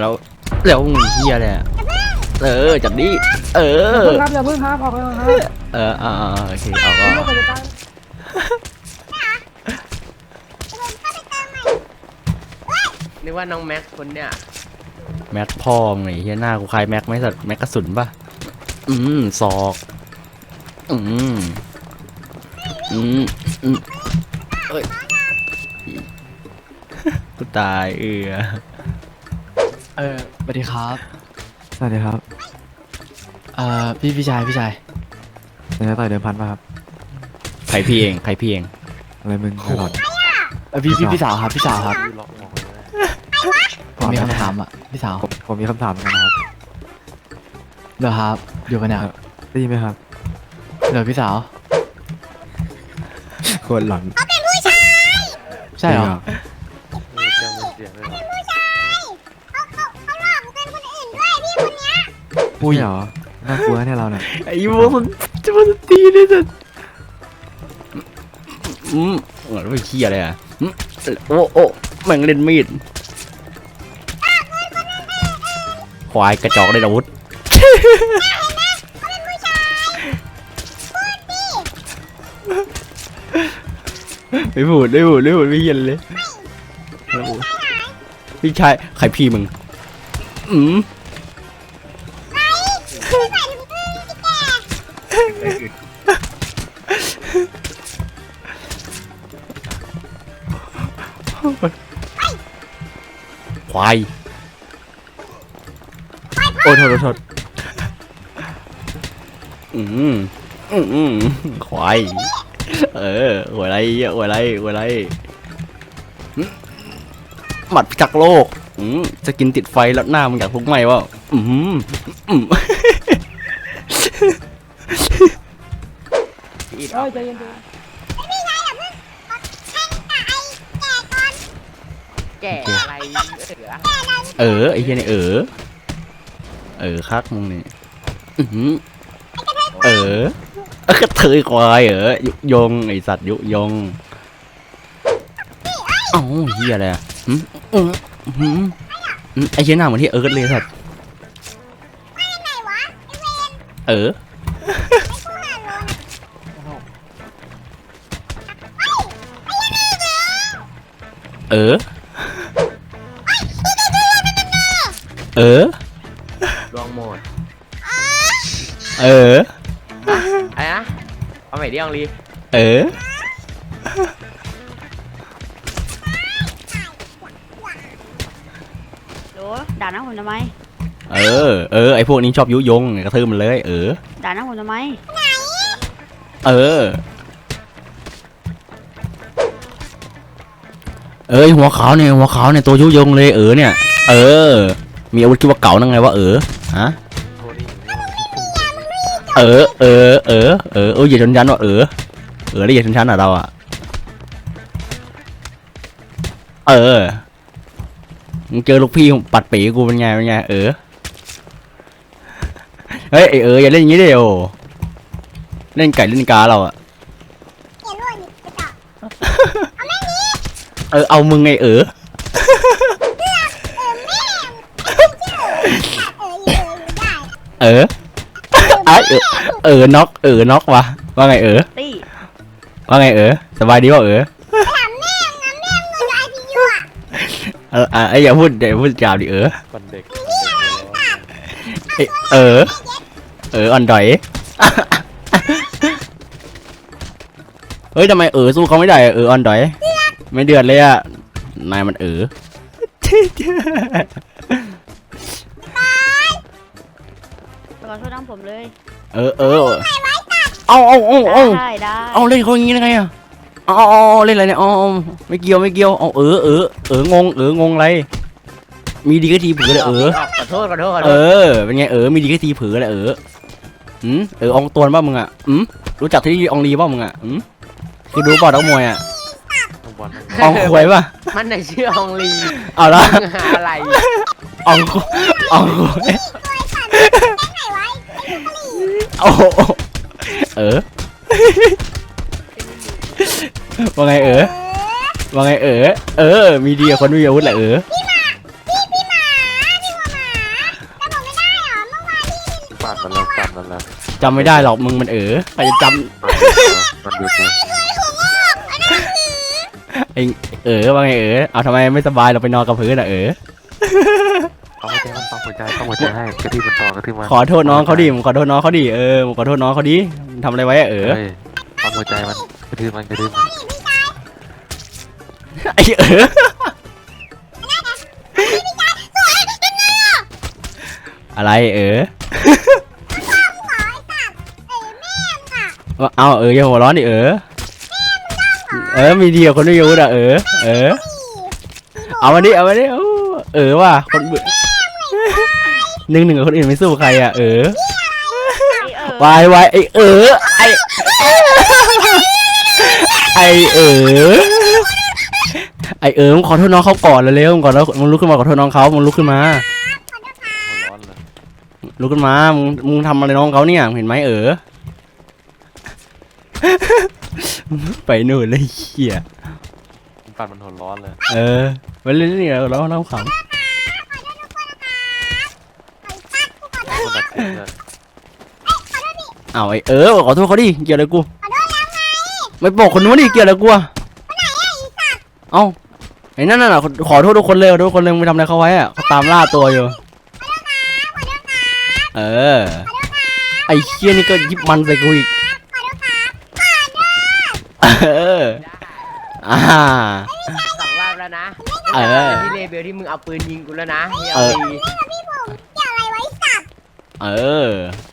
แล้วแล้วมึงเฮียเลยอะเออจับดิเออ เพิ่งครับอย่าเพิ่งครับออกเลยครับเอออ่าอ่าโอเคเอาก็ไม่ต้องไปจะตายนึกว่าน้องแม็กคนเนี่ยแม็กพ่อมึงไงเฮียหน้ากูคล้ายแม็กไหมสัตว์แม็กกระสุนป่ะอืมศอกอืมอืมอืมเอ้ยกูตายเออ เออสวัสดีครับ สวัสดีครับเอ่อ พี่พี่ชายพี่ชายจะต่อยเดิมพันป่ะครับ ใครพี่เองใครพี่เอง อะไรมึงตลอด เออพี่พี่พี่สาวครับพี่สาวครับผมมีอ๋อคำถามอะพี่สาวผมผมมีคำถามเหมือนกันนะครับเดี๋ยวครับอยู่กันเนี่ยเออได้ยินไหมครับเดี๋ยวพี่สาว โคตรหลอน ใช่เหรอ ปุ้ยเหรอน่ากลัวเนี่ยเราเนี่ยไอ้โวมันจะมันตีเลยสัตว์อืมเหมือนว่าขี้ยอะไรอะอืมโอ้โอ้แม่งเล่นมีดควายกระจอกได้อาวุธไม่พูดไม่พูดไม่พูดไม่เย็นเลยไม่พูดพี่ชายใครพี่มึง อืม ควาย โอ้โทษโทษโทษอืมอืมอืมควาย เออหัวไรหัวไรหัวไรหมัดพิทักษ์โลกอืมจะกินติดไฟแล้วหน้ามึงอยากลุกไหมวะอืมอืม อิดเอ้ยใจเย็นแก่อะไรเออเออไอ้เหี้ยนี่เออ เออคักมึงนี่อื้อหือเออเออกระเทยควายเออยุยงไอสัตว์ยุยงเอ้าเหี้ยอะไรอะหืมอืมหืมอืมไอ้เหี้ยหน้าเหมือนที่เอิร์ธเลยสัตว์เออ เออ เออลวงโหมดเออ อะไรนะเอาใหม่ดิอองลีเออ โหลด่าน้าผมทำไม เออ เออ ไอพวกนี้ชอบยุยงกระทืบมันเลย เออ ด่าน้าผมทำไม เออ เอ้ยหัวขาวเนี่ยหัวขาวเนี่ยตัวยุยงเลยเออเนี่ย เออ มีอาวุธคิดว่าเก่านั่งไงวะเออฮะเออเออเออเออเอออย่าชนชั้นว่ะเออเออได้อย่าชนชั้นอะเราอะเออมึงเจอลูกพี่ปัดปีกูเป็นไงเป็นไงเออเฮ้ยเอออย่าเล่นอย่างนี้เดียวเล่นไก่เล่นกาเราอะ เออเอามึงไงเออเออไอ้เออเออน็อกเออน็อกวะว่าไงเออตี้ว่าไงเออสบายดีวะเออเอออะไอ้อย่าพูดอย่าพูดจาวดิเออเอ้ยเออ เอออ่อนดอยเฮ้ยทำไมเออสู้เขาไม่ได้อะเอออ่อนดอย ไม่เดือดเลยอะ นายมันเออขอโทษน้องผมเลย เออเออเอาเอาเอาเอาได้ได้เอาเล่นเขาอย่างงี้ได้ไงอะเอาเอาเอาเล่นอะไรเนี่ยเอาเอาไม่เกี่ยวไม่เกี่ยวเอาเออเออเอองงเอองงอะไร มีดีก็ทีเผือเลยเออขอโทษขอโทษขอโทเอษอเป็นไงเออมีดีก็ทีเผือเลยเอออืมเอออองตวนป่ะมึงอะอืมรู้จักที่อองลีป่ะมึงอะอืมคือรู้ป่ะนักมวยอะ อลงอองหวยป่ะมันไหนชื่อองลีเอาละงหาอะไรองหวยองหวยโอ้โเออว่าไงเออว่าไงเออเออ มีดีกัคนมีอาวุธแหละเออปัดมันแล้วปัดมันแล้วจำไม่ได้หรอกมึงมันเออใครจะจำ ปัดมันแล้วปัดมันแล้ว ไอเออว่าไงเออเอาทำไมไม่สบายเราไปนอนกับพื้นอะเออเอาหัวใจมันปังหัวใจต้องหัวใจให้กระทืบมันต่อกระทืบมันขอโทษน้องเขาดิผมขอโทษน้องเขาดิเออผมขอโทษน้องเขาดิทำอะไรไว้อะเออเฮ้ยปังหัวใจมันกระทืบมันกระทืบมันไอเอออะไรเออเอาเอออย่าหัวร้อนดิเออ เออมีดีกว่าคนไม่รู้อะเออ เออ เอามาดิเอามาดิเอาเออว่ะคนเบื่อหนึ่งหนึ่งกับคนอื่นไม่สู้ใครอะเออไอ้เออวายวายไอเออไอไอเออไอเออมึงขอโทษน้องเขาก่อนเร็วๆมึงก่อนแล้วมึงลุกขึ้นมาขอโทษน้องเขามึงลุกขึ้นมาหัวร้อนเลยลุกขึ้นมามึงมึงทำอะไรน้องเขาเนี่ยมึงเห็นไหมเออ ไปนู่นเลยเหี้ยมันปันมันหัวร้อนเลยเออไปเล่นๆเนี่ยเราเล่าขำมันดักเสียงเลยเอาไอเออขอโทษเขาดิเกี่ยวอะไรกูไม่บอกคนนู้นดิเกี่ยวอะไรกูอะเอ้าไอ้นั่นน่ะขอโทษทุกคนเลยขอโทษทุกคนเลยมึงไปทำอะไรเขาไว้อะเขาตามล่าตัวอยู่เออไอ้เชี่ยนี่ก็ยิบมันใส่กูอีก เออ อ่า สองรอบแล้วนะเออ ที่เลเบลที่มึงเอาปืนยิงกูแล้วนะที่เอเอาอลีเออหัวโลนไอ้สัตว์เดี๋ย